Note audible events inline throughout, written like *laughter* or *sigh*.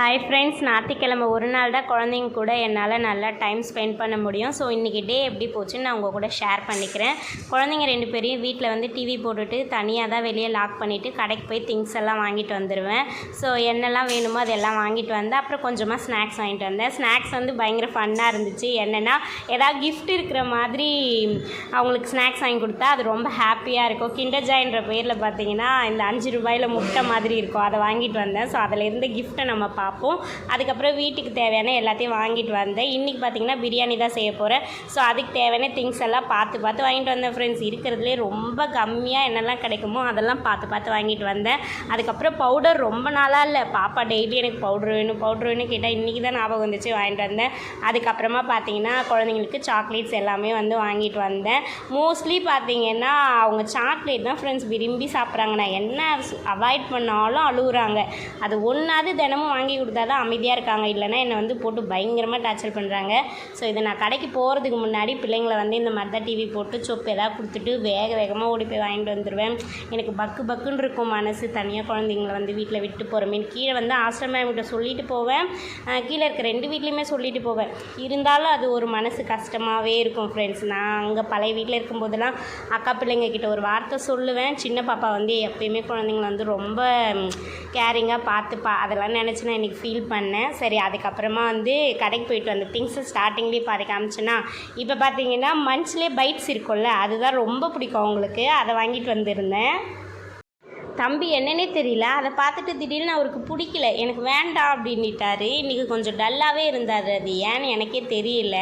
Hi friends ஞாயிற்றுக்கிழமை ஒரு நாள் தான் குழந்தைங்க கூட என்னால் நல்லா டைம் ஸ்பெண்ட் பண்ண முடியும். ஸோ இன்றைக்கி டே எப்படி போச்சுன்னு நான் உங்கள் கூட ஷேர் பண்ணிக்கிறேன். குழந்தைங்க ரெண்டு பேரையும் வீட்டில் வந்து டிவி போட்டுட்டு தனியாக தான் வெளியே லாக் பண்ணிவிட்டு கடைக்கு போய் திங்ஸ் எல்லாம் வாங்கிட்டு வந்துடுவேன் ஸோ என்னெல்லாம் வேணுமோ அதெல்லாம் வாங்கிட்டு வந்தேன். அப்புறம் கொஞ்சமாக ஸ்நாக்ஸ் வாங்கிட்டு வந்தேன். ஸ்நாக்ஸ் வந்து பயங்கர ஃபன்னாக இருந்துச்சு. என்னென்னா ஏதாவது கிஃப்ட் இருக்கிற மாதிரி அவங்களுக்கு ஸ்நாக்ஸ் வாங்கி கொடுத்தா அது ரொம்ப ஹாப்பியாக இருக்கும். கிண்டர் ஜாயின்ற பேரில் பார்த்தீங்கன்னா இந்த அஞ்சு ரூபாயில் முட்டை மாதிரி இருக்கும். அதை வாங்கிட்டு வந்தேன். ஸோ அதில் இருந்த கிஃப்ட்டை நம்ம பார்ப்போம். அதுக்கப்புறம் வீட்டுக்கு தேவையான எல்லாத்தையும் வாங்கிட்டு வந்தேன். இன்றைக்கி பார்த்தீங்கன்னா பிரியாணி தான் செய்ய போகிறேன் ஸோ அதுக்கு தேவையான திங்ஸ் எல்லாம் பார்த்து பார்த்து வாங்கிட்டு வந்தேன் ஃப்ரெண்ட்ஸ் இருக்கிறதுலே ரொம்ப கம்மியாக என்னெல்லாம் கிடைக்குமோ அதெல்லாம் பார்த்து பார்த்து வாங்கிட்டு வந்தேன். அதுக்கப்புறம் பவுடர் ரொம்ப நாளாக இல்லை. பாப்பா டெய்லி எனக்கு பவுடர் வேணும் பவுடர் வேணும் கேட்டால் இன்றைக்கி தான் ஞாபகம் வந்துச்சு வாங்கிட்டு வந்தேன். அதுக்கப்புறமா பார்த்தீங்கன்னா குழந்தைங்களுக்கு சாக்லேட்ஸ் எல்லாமே வந்து வாங்கிட்டு வந்தேன். மோஸ்ட்லி பார்த்தீங்கன்னா அவங்க சாக்லேட் தான் ஃப்ரெண்ட்ஸ் விரும்பி சாப்பிட்றாங்க. நான் என்ன அவாய்ட் பண்ணாலும் அழுகுறாங்க. அது ஒன்றாவது தினமும் வாங்கி கொடுத்தா தான் அமைதியாக இருக்காங்க. இல்லைன்னா என்னை வந்து போட்டு பயங்கரமாக டார்ச்சர் பண்ணுறாங்க ஸோ இதை நான் கடைக்கு போகிறதுக்கு முன்னாடி பிள்ளைங்களை வந்து இந்த மாதிரி தான் டிவி போட்டு சொப்பு எதாவது கொடுத்துட்டு வேக வேகமாக ஓடி போய் வாங்கிட்டு வந்துடுவேன் எனக்கு பக்கு பக்குன்னு இருக்கும் மனசு. தனியாக குழந்தைங்கள வந்து வீட்டில் விட்டு போகிறோமே கீழே வந்து ஆசிரம கிட்ட சொல்லிட்டு போவேன். கீழே இருக்க ரெண்டு வீட்லேயுமே சொல்லிட்டு போவேன். இருந்தாலும் அது ஒரு மனசு கஷ்டமாகவே இருக்கும் ஃப்ரெண்ட்ஸ் நான் அங்கே பழைய வீட்டில் இருக்கும்போதெல்லாம் அக்கா பிள்ளைங்க கிட்ட ஒரு வார்த்தை சொல்லுவேன். சின்ன பாப்பா வந்து எப்பயுமே குழந்தைங்கள வந்து ரொம்ப கேரிங்காக பார்த்துப்பா. அதெல்லாம் நினச்சினா இன்றைக்கி ஃபீல் பண்ணேன். சரி அதுக்கப்புறமா வந்து கடைக்கு போயிட்டு வந்த திங்ஸை ஸ்டார்டிங்லேயே பாதி காமிச்சேன்னா இப்போ பார்த்தீங்கன்னா மன்ச்லேயே பைட்ஸ் இருக்கும்ல அதுதான் ரொம்ப பிடிக்கும் அவங்களுக்கு. அதை வாங்கிட்டு வந்திருந்தேன். தம்பி என்னன்னே தெரியல. அதை பார்த்துட்டு திடீர்னு அவருக்கு பிடிக்கல. எனக்கு வேண்டாம் அப்படின்னுட்டாரு. இன்றைக்கி கொஞ்சம் டல்லாகவே இருந்தார் அது. ஏன்னு எனக்கே தெரியல.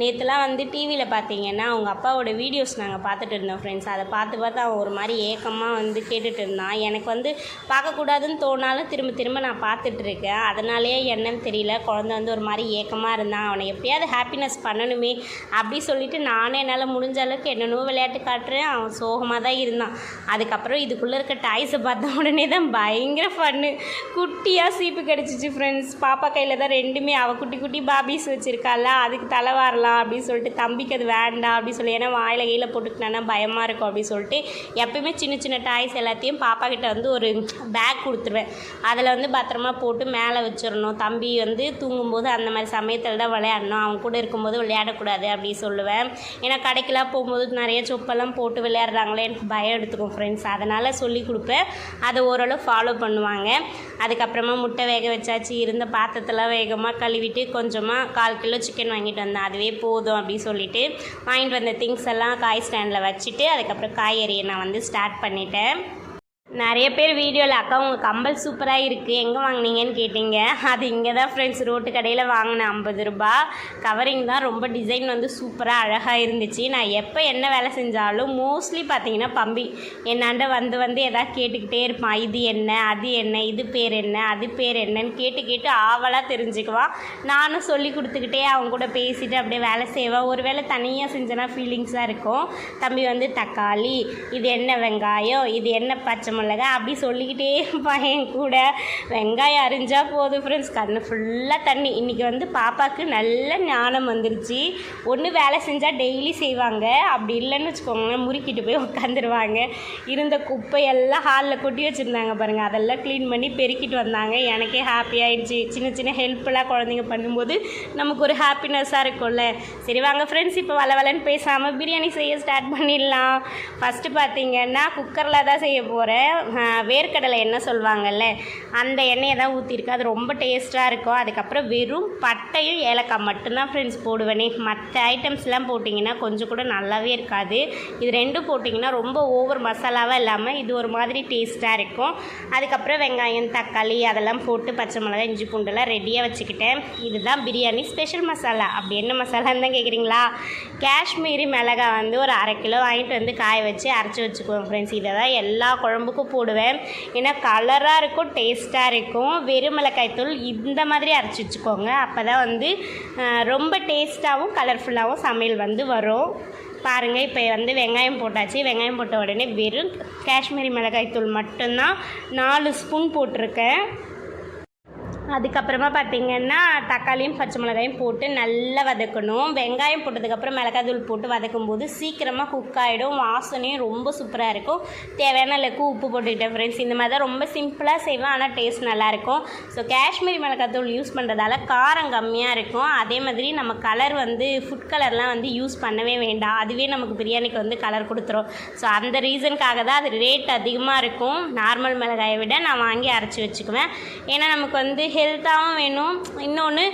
நேற்றுலாம் வந்து டிவியில் பார்த்தீங்கன்னா அவங்க அப்பாவோட வீடியோஸ் நாங்கள் பார்த்துட்டு இருந்தோம் ஃப்ரெண்ட்ஸ் அதை பார்த்து பார்த்து அவன் ஒரு மாதிரி ஏக்கமாக வந்து கேட்டுட்டு இருந்தான். எனக்கு வந்து பார்க்கக்கூடாதுன்னு தோணாலும் திரும்ப திரும்ப நான் பார்த்துட்ருக்கேன் அதனாலேயே என்னன்னு தெரியல. குழந்தை வந்து ஒரு மாதிரி ஏக்கமாக இருந்தான். அவனை எப்படியாவது ஹாப்பினஸ் பண்ணணுமே அப்படி சொல்லிவிட்டு நானே என்னால் முடிஞ்ச அளவுக்கு என்னென்னவோ விளையாட்டு காட்டுறேன். அவன் சோகமாக தான் இருந்தான். அதுக்கப்புறம் இதுக்குள்ளே இருக்க டைம் டாய்ஸை பார்த்த உடனே தான் பயங்கர ஃபன்னு குட்டியாக சீப்பு கிடச்சிச்சு ஃப்ரெண்ட்ஸ் பாப்பா கையில் தான் ரெண்டுமே. அவள் குட்டி குட்டி பாபிஸ் வச்சுருக்காள. அதுக்கு தலை வரலாம் அப்படின்னு சொல்லிட்டு தம்பிக்கு அது வேண்டாம் அப்படின்னு சொல்லி ஏன்னா வாயில் கையில் போட்டுக்கிட்டானா பயமாக இருக்கும் அப்படின்னு சொல்லிட்டு எப்பயுமே சின்ன சின்ன டாய்ஸ் எல்லாத்தையும் பாப்பா கிட்ட வந்து ஒரு பேக் கொடுத்துருவேன். அதில் வந்து பத்திரமா போட்டு மேலே வச்சிடணும். தம்பி வந்து தூங்கும்போது அந்த மாதிரி சமயத்தில் தான் விளையாடணும். அவன் கூட இருக்கும்போது விளையாடக்கூடாது அப்படின்னு சொல்லுவேன். ஏன்னா கடைக்கெல்லாம் போகும்போது நிறைய சொப்பெல்லாம் போட்டு விளையாடுறாங்களே. எனக்கு பயம் எடுத்துக்கும் ஃப்ரெண்ட்ஸ் அதனால் சொல்லி கொடுப்பேன். அதை ஓரளவு ஃபாலோ பண்ணுவாங்க. அதுக்கப்புறமா முட்டை வேக வச்சாச்சு. இருந்த பாத்திரத்தெல்லாம் வேகமாக கழுவிட்டு கொஞ்சமாக கால் கிலோ சிக்கன் வாங்கிட்டு வந்தேன். அதுவே போதும் அப்படின்னு சொல்லிட்டு வாங்கிட்டு வந்த திங்ஸ் எல்லாம் காய் ஸ்டாண்டில் வச்சுட்டு அதுக்கப்புறம் காய்கறியை நான் வந்து ஸ்டார்ட் பண்ணிட்டேன். நிறைய பேர் வீடியோவில் அக்கா உங்கள் கம்பல் சூப்பராக இருக்குது எங்கே வாங்குனீங்கன்னு கேட்டிங்க. *laughs* அது இங்கே தான் ஃப்ரெண்ட்ஸ் ரோட்டு கடையில் வாங்கினேன் ஐம்பது ரூபா. கவரிங் தான் ரொம்ப டிசைன் வந்து சூப்பராக அழகாக இருந்துச்சு. நான் எப்போ என்ன வேலை செஞ்சாலும் மோஸ்ட்லி பார்த்தீங்கன்னா பம்பி. என்னாண்ட வந்து வந்து எதாவது கேட்டுக்கிட்டே இருப்பான். இது என்ன? அது என்ன? இது பேர் என்ன? அது பேர் என்னன்னு கேட்டு கேட்டு ஆவலாக தெரிஞ்சுக்குவான். நானும் சொல்லி கொடுத்துக்கிட்டே அவங்க கூட பேசிட்டு அப்படியே வேலை செய்வேன் ஒரு வேளை தனியாக செஞ்சேன்னா ஃபீலிங்ஸாக இருக்கும். தம்பி வந்து தக்காளி இது என்ன வெங்காயம் இது என்ன பச்சை மிளகா அப்படி சொல்லிக்கிட்டே இருப்பான் என் கூட. வெங்காயம் அரிஞ்சால் போதும் ஃப்ரெண்ட்ஸ் கண்ணு ஃபுல்லாக தண்ணி. இன்றைக்கி வந்து பாப்பாவுக்கு நல்ல ஞானம் வந்துருச்சு. ஒன்று வேலை செஞ்சால் டெய்லி செய்வாங்க. அப்படி இல்லைன்னு வச்சுக்கோங்களேன் முறுக்கிட்டு போய் உட்காந்துருவாங்க இருந்த குப்பையெல்லாம் ஹாலில் கொட்டி வச்சுருந்தாங்க பாருங்கள் அதெல்லாம் க்ளீன் பண்ணி பெருக்கிட்டு வந்தாங்க. எனக்கே ஹாப்பி சின்ன சின்ன ஹெல்ப்லாம் குழந்தைங்க பண்ணும்போது நமக்கு ஒரு ஹாப்பினஸ்ஸாக இருக்கும்ல. சரி வாங்க ஃப்ரெண்ட்ஸ் இப்போ வள வளன்னு பேசாமல் பிரியாணி செய்ய ஸ்டார்ட் பண்ணிடலாம். ஃபஸ்ட்டு பார்த்தீங்கன்னா குக்கரில் தான் செய்ய போகிறேன் வேர்க்கடலை எண்ணெய் சொல்லுவாங்கல்ல அந்த எண்ணெயை தான் ஊற்றிருக்கு அது ரொம்ப டேஸ்ட்டாக இருக்கும். அதுக்கப்புறம் வெறும் பட்டையும் ஏலக்காய் மட்டும்தான் ஃப்ரெண்ட்ஸ் போடுவேனே. மற்ற ஐட்டம்ஸ்லாம் போட்டிங்கன்னா கொஞ்சம் கூட நல்லாவே இருக்காது. இது ரெண்டும் போட்டிங்கன்னா ரொம்ப ஓவர் மசாலாவாக இல்லாமல் இது ஒரு மாதிரி டேஸ்ட்டாக இருக்கும். அதுக்கப்புறம் வெங்காயம் தக்காளி அதெல்லாம் போட்டு பச்சை மிளகா இஞ்சி பூண்டெல்லாம் ரெடியாக வச்சுக்கிட்டேன். இதுதான் பிரியாணி ஸ்பெஷல் மசாலா. அப்படி என்ன மசாலான்னு தான் கேட்குறீங்களா காஷ்மீரி மிளகாய் வந்து ஒரு அரை கிலோ வாங்கிட்டு வந்து காய வச்சு அரைச்சி வச்சுக்குவேன் ஃப்ரெண்ட்ஸ் இதை தான் எல்லா குழம்புக்கும் உப்பு போடுவேன். ஏன்னா கலராக இருக்கும் டேஸ்ட்டாக இருக்கும். வெறும் மிளகாய் தூள் இந்த மாதிரி அரைச்சி வச்சுக்கோங்க. அப்போ தான் வந்து ரொம்ப டேஸ்ட்டாகவும் கலர்ஃபுல்லாகவும் சமையல் வந்து வரும். பாருங்கள் இப்போ வந்து வெங்காயம் போட்டாச்சு. வெங்காயம் போட்ட உடனே வெறும் காஷ்மீரி மிளகாய் தூள் மட்டும்தான் நாலு ஸ்பூன் போட்டிருக்கேன். அதுக்கப்புறமா பார்த்தீங்கன்னா தக்காளியும் பச்சை மிளகாயும் போட்டு நல்லா வதக்கணும். வெங்காயம் போட்டதுக்கப்புறம் மிளகாத்தூள் போட்டு வதக்கும் போது சீக்கிரமாக குக் ஆகிடும் வாசனையும் ரொம்ப சூப்பராக இருக்கும். தேவையான அளவுக்கு உப்பு போட்டுக்கிட்டேன் ஃப்ரெண்ட்ஸ் இந்த மாதிரி தான் ரொம்ப சிம்பிளாக செய்வேன் ஆனால் டேஸ்ட் நல்லாயிருக்கும். ஸோ காஷ்மீரி மிளகாத்தூள் யூஸ் பண்ணுறதால காரம் கம்மியாக இருக்கும். அதே மாதிரி நம்ம கலர் வந்து ஃபுட் கலர்லாம் வந்து யூஸ் பண்ணவே வேண்டாம். அதுவே நமக்கு பிரியாணிக்கு வந்து கலர் கொடுத்துரும். ஸோ அந்த ரீசனுக்காக தான் அது ரேட் அதிகமாக இருக்கும். நார்மல் மிளகாயை விட நான் வாங்கி அரைச்சி வச்சுக்குவேன். ஏன்னா நமக்கு வந்து ஹெல்த்தாகவும் வேணும். இன்னொன்று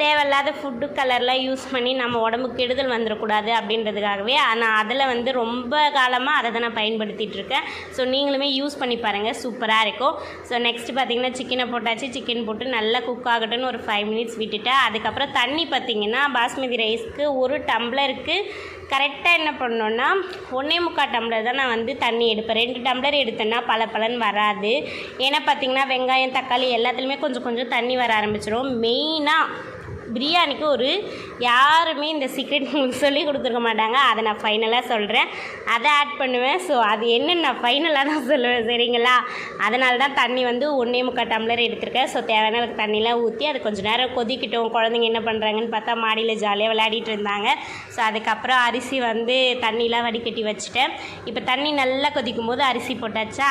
தேவையில்லாத ஃபுட்டு கலர்லாம் யூஸ் பண்ணி நம்ம உடம்புக்கு கெடுதல் வந்துடக்கூடாது அப்படின்றதுக்காகவே நான் அதில் வந்து ரொம்ப காலமாக அதை தான் நான் பயன்படுத்திகிட்ருக்கேன் ஸோ நீங்களுமே யூஸ் பண்ணி பாருங்கள் சூப்பராக இருக்கும். ஸோ நெக்ஸ்ட் பார்த்தீங்கன்னா சிக்கனை போட்டாச்சு. சிக்கன் போட்டு நல்லா குக் ஆகட்டும்னு ஒரு ஃபைவ் மினிட்ஸ் விட்டுட்டேன். அதுக்கப்புறம் தண்ணி பார்த்திங்கன்னா பாஸ்மதி ரைஸ்க்கு ஒரு டம்ளருக்கு கரெக்டாக என்ன பண்ணோன்னா ஒன்றே முக்கால் டம்ளர் தான் நான் வந்து தண்ணி எடுப்பேன். ரெண்டு டம்ளர் எடுத்தேன்னா பல பலன் வராது. ஏன்னா பார்த்தீங்கன்னா வெங்காயம் தக்காளி எல்லாத்துலேயுமே கொஞ்சம் கொஞ்சம் தண்ணி வர ஆரம்பிச்சிடும் மெயினாக பிரியாணிக்கு ஒரு யாருமே இந்த சீக்ரெட் *laughs* உங்களுக்கு சொல்லி கொடுத்துருக்க மாட்டாங்க. அதை நான் ஃபைனலாக சொல்கிறேன் அதை ஆட் பண்ணுவேன். ஸோ அது என்னன்னு நான் ஃபைனலாக தான் சொல்லுவேன் சரிங்களா? அதனால தான் தண்ணி வந்து ஒன்றே முக்கால் டம்ளர் எடுத்திருக்கேன். ஸோ தேவையான அளவுக்கு தண்ணிலாம் ஊற்றி அது கொஞ்சம் நேரம் கொதிக்கிட்டோம். குழந்தைங்க என்ன பண்ணுறாங்கன்னு பார்த்தா மாடியில் ஜாலியாக விளையாடிட்டு இருந்தாங்க. ஸோ அதுக்கப்புறம் அரிசி வந்து தண்ணிலாம் வடிகட்டி வச்சுட்டேன். இப்போ தண்ணி நல்லா கொதிக்கும் போது அரிசி போட்டாச்சா?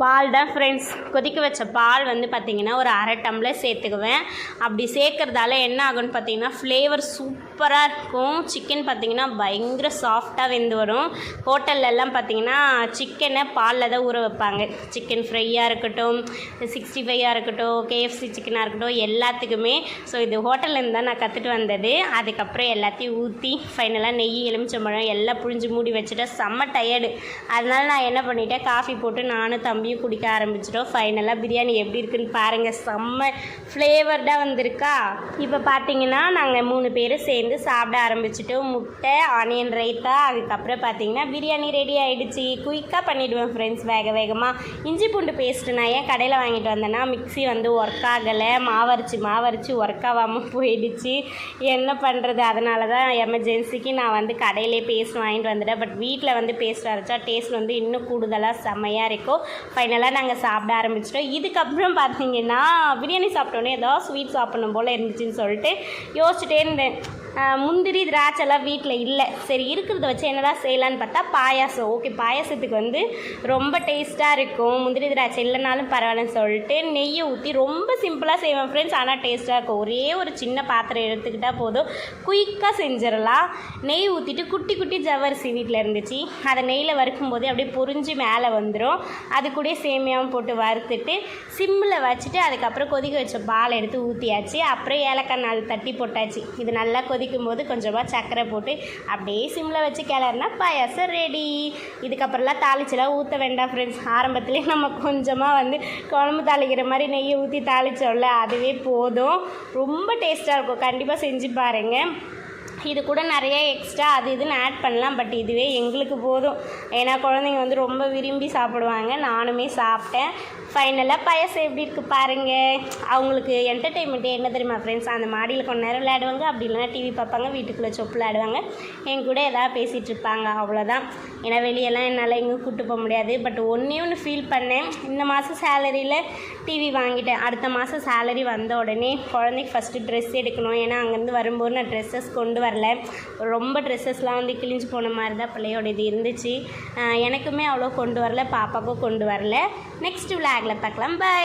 பால் தான் ஃப்ரெண்ட்ஸ் கொதிக்க வச்ச பால் வந்து பார்த்திங்கன்னா ஒரு அரை டம்ளர் சேர்த்துக்குவேன். அப்படி சேர்க்குறதால என்ன ஆகும்னு பார்த்திங்கன்னா ஃப்ளேவர் சூப்பராக இருக்கும். சிக்கன் பார்த்திங்கன்னா பயங்கர சாஃப்டாக வெந்து வரும். ஹோட்டல்லலாம் பார்த்திங்கன்னா சிக்கனை பாலில் தான் ஊற வைப்பாங்க. சிக்கன் ஃப்ரையாக இருக்கட்டும் சிக்ஸ்டி ஃபைவாக இருக்கட்டும் கேஎஃப்சி சிக்கனாக இருக்கட்டும் எல்லாத்துக்குமே. ஸோ இது ஹோட்டல்லேருந்து தான் நான் கற்றுட்டு வந்தது. அதுக்கப்புறம் எல்லாத்தையும் ஊற்றி ஃபைனலாக நெய் எலுமிச்சம்பழம் எல்லாம் புழிஞ்சு மூடி வச்சுட்டேன். செம்ம டயர்டு அதனால நான் என்ன பண்ணிட்டேன் காஃபி போட்டு நானும் தம்பி தம்பியும் குடிக்க ஆரம்பிச்சிட்டோம். ஃபைனலாக பிரியாணி எப்படி இருக்குன்னு பாருங்கள் செம்ம ஃப்ளேவர்டாக வந்திருக்கா. இப்போ பார்த்தீங்கன்னா நாங்கள் மூணு பேரும் சேர்ந்து சாப்பிட ஆரம்பிச்சிட்டோம். முட்டை ஆனியன் ரைத்தா அதுக்கப்புறம் பார்த்தீங்கன்னா பிரியாணி ரெடி ஆகிடுச்சு குயிக்காக பண்ணிவிடுவேன் ஃப்ரெண்ட்ஸ் வேக வேகமாக இஞ்சி பூண்டு பேஸ்ட்டு நான் ஏன் கடையில் வாங்கிட்டு வந்தேன்னா மிக்ஸி வந்து ஒர்க் ஆகலை. மாவரைச்சி மாவரைச்சி ஒர்க் ஆகாமல் போயிடுச்சு. என்ன பண்ணுறது அதனால தான் எமர்ஜென்சிக்கு நான் வந்து கடையிலே பேஸ்ட் வாங்கிட்டு வந்துட்டேன். பட் வீட்டில் வந்து பேஸ்ட் அரைச்சா டேஸ்ட் வந்து இன்னும் கூடுதலாக செம்மையாக இருக்கும். ஃபைனலாக நாங்கள் சாப்பிட ஆரம்பிச்சிட்டோம். இதுக்கப்புறம் பார்த்தீங்கன்னா பிரியாணி சாப்பிட்டோன்னே ஏதாவது ஸ்வீட் சாப்பிடணும் போல் இருந்துச்சுன்னு சொல்லிட்டு யோசிச்சுட்டே இருந்தேன். முந்திரி திராட்சைலாம் வீட்டில் இல்லை. சரி இருக்கிறத வச்சு என்னதான் செய்யலான்னு பார்த்தா பாயாசம். ஓகே பாயாசத்துக்கு வந்து ரொம்ப டேஸ்ட்டாக இருக்கும். முந்திரி திராட்சை இல்லைனாலும் பரவாயில்லன்னு சொல்லிட்டு நெய்யை ஊற்றி ரொம்ப சிம்பிளாக செய்வேன் ஃப்ரெண்ட்ஸ் ஆனால் டேஸ்ட்டாக இருக்கும். ஒரே ஒரு சின்ன பாத்திரம் எடுத்துக்கிட்டால் போதும். குயிக்காக செஞ்சிடலாம். நெய் ஊற்றிட்டு குட்டி குட்டி ஜவ்வரிசி வீட்டில் இருந்துச்சு. அதை நெய்யில் வறுக்கும் போதே அப்படியே பொறிஞ்சு மேலே வந்துடும் அது கூட சேமியாவும் போட்டு வறுத்துட்டு சிம்மில் வச்சுட்டு அதுக்கப்புறம் கொதிக்க வச்ச பால் எடுத்து ஊற்றியாச்சு அப்புறம் ஏலக்காய் நாள் தட்டி போட்டாச்சு. இது நல்லா கொதிக்கும் போது கொஞ்சமாக சர்க்கரை போட்டு அப்படியே சிம்மில் வச்சு கிளறினா பாயாசம் ரெடி இதுக்கப்புறம்லாம் தாளிச்செல்லாம் ஊற்ற வேண்டாம் ஃப்ரெண்ட்ஸ் ஆரம்பத்துலேயே நம்ம கொஞ்சமாக வந்து குழம்பு தாளிக்கிற மாதிரி நெய்யை ஊற்றி தாளிச்சோம்ல அதுவே போதும். ரொம்ப டேஸ்ட்டாக இருக்கும். கண்டிப்பாக செஞ்சு பாருங்கள் இது கூட நிறைய எக்ஸ்ட்ரா அது இதுன்னு ஆட் பண்ணலாம் பட் இதுவே எங்களுக்கு போதும். ஏன்னா குழந்தைங்க வந்து ரொம்ப விரும்பி சாப்பிடுவாங்க. நானுமே சாப்பிட்டேன். ஃபைனலாக பாயசம் எப்படி இருக்குது பாருங்கள் அவங்களுக்கு என்டர்டெயின்மெண்ட்டு என்ன தெரியுமா ஃப்ரெண்ட்ஸ் அந்த மாடியில் கொஞ்ச நேரம் விளையாடுவாங்க. அப்படி இல்லைனா டிவி பார்ப்பாங்க வீட்டுக்குள்ளே சொப்பு விளையாடுவாங்க. என் கூட எதாவது பேசிகிட்டு இருப்பாங்க அவ்வளோதான் ஏன்னா வெளியெல்லாம் என்னால் எங்கேயும் கூட்டு போக முடியாது. பட் ஒன்றே ஒன்று ஃபீல் பண்ணேன். இந்த மாதம் சேலரியில் டிவி வாங்கிட்டேன். அடுத்த மாதம் சேலரி வந்த உடனே குழந்தைக்கு ஃபஸ்ட்டு ட்ரெஸ் எடுக்கணும். ஏன்னா அங்கேருந்து வரும்போது நான் ட்ரெஸ்ஸஸ் கொண்டு வரல. ரொம்ப ட்ரெஸ்ஸஸ்லாம் வந்து கிழிஞ்சு போன மாதிரி தான் பிள்ளையோட இது இருந்துச்சு எனக்குமே அவ்வளோ கொண்டு வரல பாப்பாவுக்கும் கொண்டு வரல. நெக்ஸ்ட் விளாகில் பார்க்கலாம். பாய்